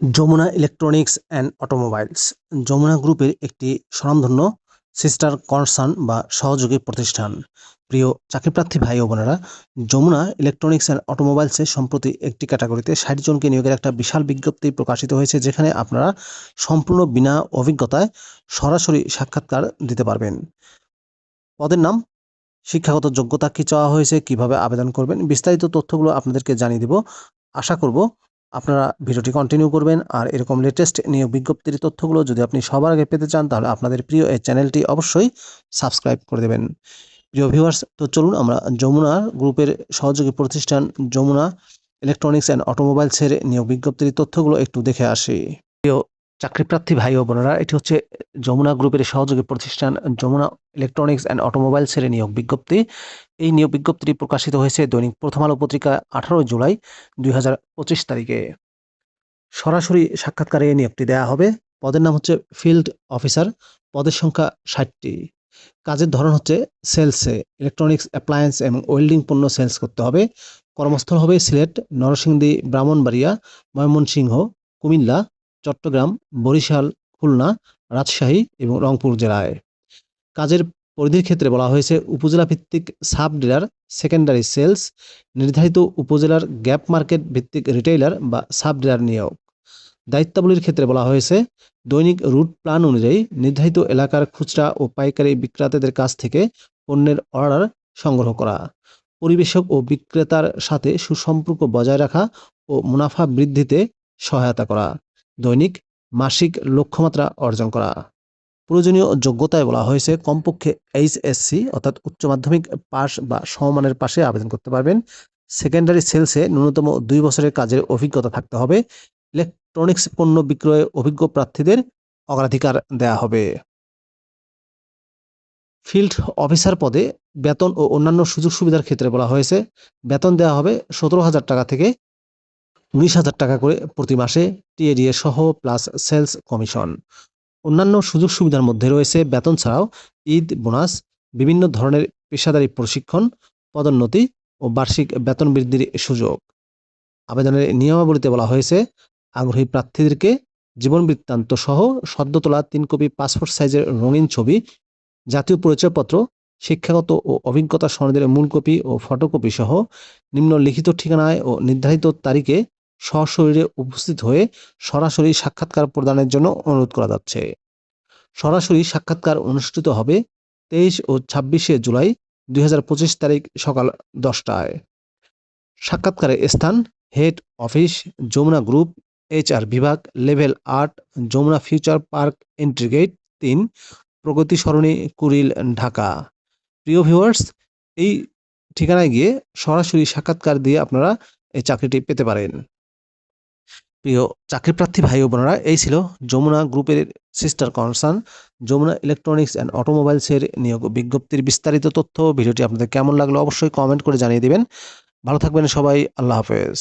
Jamuna electronics and automobiles. Jamuna গ্রুপের একটি স্বনামধন্য সিস্টার কনসার্ন বা সহযোগী প্রতিষ্ঠান। প্রিয় চাকরিপ্রার্থী ভাই ও বোনেরা, যমুনা ইলেকট্রনিক্স অ্যান্ড অটোমোবাইলসে সম্প্রতি একটি ক্যাটাগরিতে ষাট জনকে নিয়োগের একটা বিশাল বিজ্ঞপ্তি প্রকাশিত হয়েছে, যেখানে আপনারা সম্পূর্ণ বিনা অভিজ্ঞতায় সরাসরি সাক্ষাৎকার দিতে পারবেন। পদের নাম, শিক্ষাগত যোগ্যতা কি চাওয়া হয়েছে, কীভাবে আবেদন করবেন, বিস্তারিত তথ্যগুলো আপনাদেরকে জানিয়ে দিব। আশা করব আপনারা ভিডিওটি কন্টিনিউ করবেন আর এরকম লেটেস্ট নিয়োগ বিজ্ঞপ্তির তথ্যগুলো যদি আপনি সবার আগে পেতে চান, তাহলে আপনাদের প্রিয় এই চ্যানেলটি অবশ্যই সাবস্ক্রাইব করে দেবেন। প্রিয় ভিউয়ার্স তো চলুন আমরা যমুনা গ্রুপের সহযোগী প্রতিষ্ঠান যমুনা ইলেকট্রনিক্স অ্যান্ড অটোমোবাইলসের নিয়োগ বিজ্ঞপ্তির তথ্যগুলো একটু দেখে আসি। প্রিয় চাকরিপ্রার্থী ভাই ও বোনেরা, এটি হচ্ছে যমুনা গ্রুপের সহযোগী প্রতিষ্ঠান যমুনা ইলেকট্রনিক্স অ্যান্ড অটোমোবাইলসের নিয়োগ বিজ্ঞপ্তি। এই নিয়োগ বিজ্ঞপ্তিটি প্রকাশিত হয়েছে দৈনিক প্রথম আলো পত্রিকা আঠারোই জুলাই দুই হাজার পঁচিশ তারিখে। সরাসরি সাক্ষাৎকারে এই নিয়োগটি দেওয়া হবে। পদের নাম হচ্ছে ফিল্ড অফিসার, পদের সংখ্যা ষাটটি। কাজের ধরন হচ্ছে সেলসে ইলেকট্রনিক্স অ্যাপ্লায়েন্স এবং ওয়েল্ডিং পণ্য সেলস করতে হবে। কর্মস্থল হবে সিলেট, নরসিংদী, ব্রাহ্মণবাড়িয়া, ময়মনসিংহ, কুমিল্লা চট্টগ্রাম, বরিশাল, খুলনা, রাজশাহী এবং রংপুর জেলায়। কাজের পরিধির ক্ষেত্রে বলা হয়েছে উপজেলা ভিত্তিক সাব ডিলার সেকেন্ডারি সেলস, নির্ধারিত উপজেলার গ্যাপ মার্কেট ভিত্তিক রিটেইলার বা সাব ডিলার নিয়োগ। দায়িত্বাবলীর ক্ষেত্রে বলা হয়েছে, দৈনিক রুট প্ল্যান অনুযায়ী নির্ধারিত এলাকার খুচরা ও পাইকারি বিক্রেতাদের কাছ থেকে পণ্যের অর্ডার সংগ্রহ করা, পরিবেশক ও বিক্রেতার সাথে সুসম্পর্ক বজায় রাখা ও মুনাফা বৃদ্ধিতে সহায়তা করা। দৈনিক মাসিক লক্ষ্যমাত্রা অর্জন করা। প্রয়োজনীয় যোগ্যতায় বলা হয়েছে, কমপক্ষে এইচএসসি, অর্থাৎ উচ্চ মাধ্যমিক পাস বা সমমানের পাশে আবেদন করতে পারবেন। সেকেন্ডারি সেলসে ন্যূনতম দুই বছরের কাজের অভিজ্ঞতা থাকতে হবে। ইলেকট্রনিক্স পণ্য বিক্রয়ে অভিজ্ঞ প্রার্থীদের অগ্রাধিকার দেয়া হবে। ফিল্ড অফিসার পদে বেতন ও অন্যান্য সুযোগ সুবিধার ক্ষেত্রে বলা হয়েছে, বেতন দেওয়া হবে সতেরো হাজার টাকা থেকে উনিশ হাজার টাকা করে প্রতি মাসে টিএডিএ সহ প্লাস সেলস কমিশন। অন্যান্য সুযোগ সুবিধার মধ্যে রয়েছে বেতন ছাড়াও ঈদ, বোনাস, বিভিন্ন ধরনের পেশাদারি প্রশিক্ষণ, পদোন্নতি ও বার্ষিক বেতন বৃদ্ধির সুযোগ। আবেদনের নিয়মাবলীতে বলা হয়েছে, আগ্রহী প্রার্থীদেরকে জীবন বৃত্তান্ত সহ সদ্য তোলা তিন কপি পাসপোর্ট সাইজের রঙিন ছবি, জাতীয় পরিচয়পত্র, শিক্ষাগত ও অভিজ্ঞতা সনদের মূল কপি ও ফটোকপি সহ নিম্নলিখিত ঠিকানায় ও নির্ধারিত তারিখে সশরীরে উপস্থিত হয়ে সরাসরি সাক্ষাৎকার প্রদানের জন্য অনুরোধ করা যাচ্ছে। সরাসরি সাক্ষাৎকার অনুষ্ঠিত হবে তেইশ ও ছাব্বিশে জুলাই দুই হাজার পঁচিশ তারিখ সকাল দশটায়। সাক্ষাৎকারের স্থান head office, Jamuna group HR বিভাগ, লেভেল আট, যমুনা ফিউচার পার্ক এন্ট্রিগেট তিন, প্রগতি সরণি, কুড়িল, ঢাকা। প্রিয় ভিউয়ার্স, এই ঠিকানায় গিয়ে সরাসরি সাক্ষাৎকার দিয়ে আপনারা এই চাকরিটি পেতে পারেন। প্রিয় চাকরিপ্রার্থী ভাই ও বোনেরা, এই ছিল যমুনা গ্রুপের sister concern Jamuna electronics and অটোমোবাইলসের নিয়োগ বিজ্ঞপ্তির বিস্তারিত তথ্য। ভিডিওটি আপনাদের কেমন লাগল অবশ্যই কমেন্ট করে জানিয়ে দেবেন। ভালো থাকবেন সবাই, আল্লাহ হাফেজ।